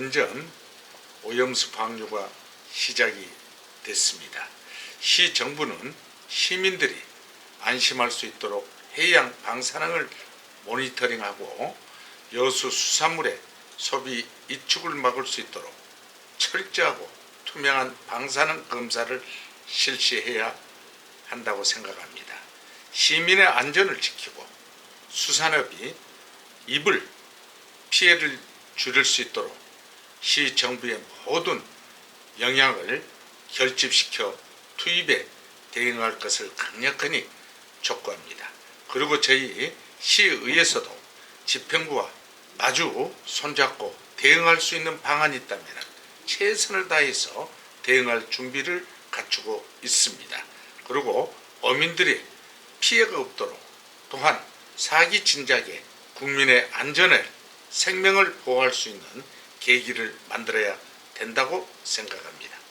원전 오염수 방류가 시작이 됐습니다. 시 정부는 시민들이 안심할 수 있도록 해양 방사능을 모니터링하고 여수 수산물의 소비 이축을 막을 수 있도록 철저하고 투명한 방사능 검사를 실시해야 한다고 생각합니다. 시민의 안전을 지키고 수산업이 입을 피해를 줄일 수 있도록 시 정부의 모든 영향을 결집시켜 투입에 대응할 것을 강력하니 촉구합니다. 그리고 저희 시의에서도 집행부와 마주 손잡고 대응할 수 있는 방안이 있다면 최선을 다해서 대응할 준비를 갖추고 있습니다. 그리고 어민들의 피해가 없도록 또한 사기 진작에 국민의 안전을 생명을 보호할 수 있는 계기를 만들어야 된다고 생각합니다.